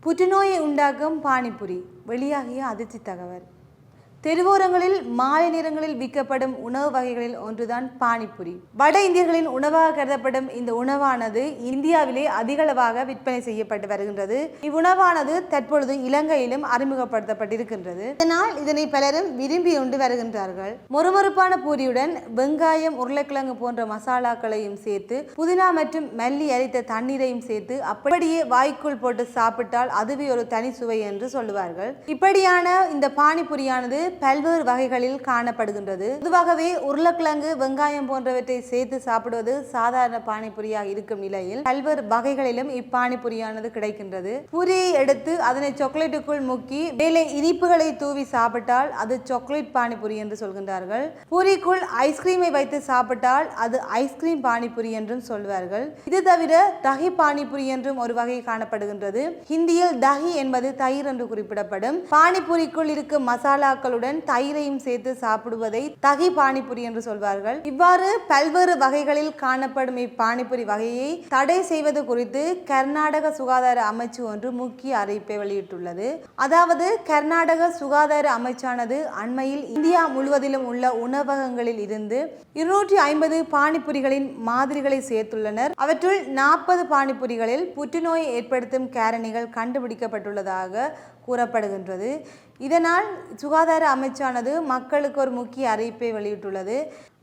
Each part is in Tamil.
புற்றுநோயை உண்டாக்கும் பானிபுரி. வெளியாகிய அதிர்ச்சி தகவல். தெருவோரங்களில் மாலை நேரங்களில் விற்கப்படும் உணவு வகைகளில் ஒன்றுதான் பானிபுரி. வட இந்தியர்களின் உணவாக கருதப்படும் இந்த உணவானது இந்தியாவிலே அதிகளவாக விற்பனை செய்யப்பட்டு வருகின்றது. இவ்வுணவானது தற்பொழுது இலங்கையிலும் அறிமுகப்படுத்தப்பட்டிருக்கின்றது. இதனால் இதனை பலரும் விரும்பி உண்டு வருகின்றார்கள். மொறுமொறுப்பான பூரியுடன் வெங்காயம் உருளைக்கிழங்கு போன்ற மசாலாக்களையும் சேர்த்து புதினா மற்றும் மல்லி அரித்த தண்ணீரையும் சேர்த்து அப்படியே வாய்க்குள் போட்டு சாப்பிட்டால் அதுவே ஒரு தனி சுவை என்று சொல்லுவார்கள். இப்படியான இந்த பானிபுரியானது பல்வேறு வகைகளில் காணப்படுகின்றது. பொதுவாகவே உருளைக்கிழங்கு வெங்காயம் போன்றவற்றை சேர்த்து சாப்பிடுவது சாதாரண பானிபுரியாக இருக்கும் நிலையில் பல்வேறு வகைகளிலும் இப்பானிபுரியானது கிடைக்கின்றது. பூரியை எடுத்து அதனை சாக்லேட்டுக்குள் முக்கி மேலே இனிப்புகளை தூவி சாப்பிட்டால் அது சாக்லேட் பானிபுரி என்று சொல்கின்றார்கள். பூரிக்குள் ஐஸ்கிரீமை வைத்து சாப்பிட்டால் அது ஐஸ்கிரீம் பானிபுரி என்றும் சொல்வார்கள். இது தவிர தகி பானிபுரி என்றும் ஒரு வகை காணப்படுகின்றது. ஹிந்தியில் தஹி என்பது தயிர் என்று குறிப்பிடப்படும். பானிபுரிக்குள் இருக்கும் மசாலாக்கள் பாலுடன் தயிரையும் சேர்த்து சாப்பிடுவதை தகி பானிபுரி என்று சொல்வார்கள். இவ்வாறு பல்வேறு வகைகளில் காணப்படும் இப்பானிபுரி வகையை தடை செய்வது குறித்து கர்நாடக சுகாதார அமைச்சு ஒன்று முக்கிய அறிவிப்பை வெளியிட்டுள்ளது. அதாவது கர்நாடக சுகாதார அமைச்சானது அண்மையில் இந்தியா முழுவதிலும் உள்ள உணவகங்களில் இருந்து இருநூற்றி ஐம்பது பானிபுரிகளின் மாதிரிகளை சேர்த்துள்ளனர். அவற்றுள் நாற்பது பானிபுரிகளில் புற்றுநோயை ஏற்படுத்தும் காரணிகள் கண்டுபிடிக்கப்பட்டுள்ளதாக கூறப்படுகின்றது. இதனால் சுகாதார அமைச்சானது மக்களுக்கு ஒரு முக்கிய அறிவிப்பை வெளியிட்டுள்ளது.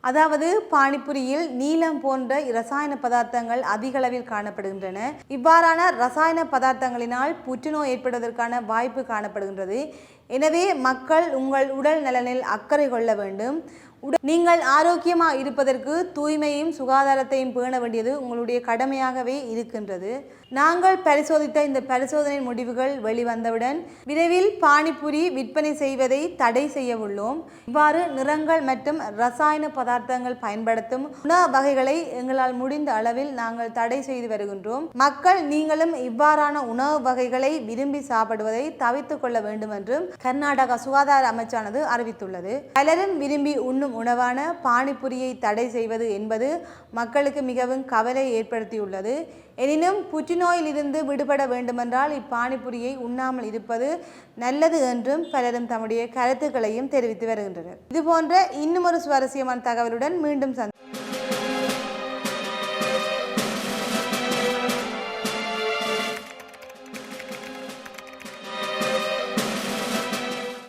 அதாவது பானிபுரியில் நீலம் போன்ற ரசாயன பதார்த்தங்கள் அதிக அளவில் காணப்படுகின்றன. இவ்வாறான ரசாயன பதார்த்தங்களினால் புற்றுநோய் ஏற்படுவதற்கான வாய்ப்பு காணப்படுகின்றது. எனவே மக்கள் உங்கள் உடல் நலனில் அக்கறை கொள்ள வேண்டும். நீங்கள் ஆரோக்கியமாக இருப்பதற்கு தூய்மையும் சுகாதாரத்தையும் பேண வேண்டியது உங்களுடைய கடமையாகவே இருக்கின்றது. நாங்கள் பரிசோதித்த இந்த பரிசோதனை முடிவுகள் வெளிவந்தவுடன் விரைவில் பானிபூரி விற்பனை செய்வதை தடை செய்ய உள்ளோம். இவ்வாறு நிறங்கள் மற்றும் ரசாயன பதார்த்தங்கள் பயன்படுத்தும் உணவு வகைகளை எங்களால் முடிந்த அளவில் நாங்கள் தடை செய்து வருகின்றோம். மக்கள் நீங்களும் இவ்வாறான உணவு வகைகளை விரும்பி சாப்பிடுவதை தவிர்த்து கொள்ள வேண்டும் என்றும் கர்நாடக சுகாதார அமைச்சானது அறிவித்துள்ளது. பலரும் விரும்பி உண்ணும் உணவான பானிபுரியை தடை செய்வது என்பது மக்களுக்கு மிகவும் கவலை ஏற்படுத்தியுள்ளது. எனினும் புற்றுநோயில் இருந்து விடுபட வேண்டுமென்றால் இப்பானிபுரியை உண்ணாமல் இருப்பது நல்லது என்றும் பலரும் தம்முடைய கருத்துக்களையும் தெரிவித்து வருகின்றனர். இதுபோன்ற இன்னும் ஒரு சுவாரஸ்யமான தகவலுடன் மீண்டும் சந்தி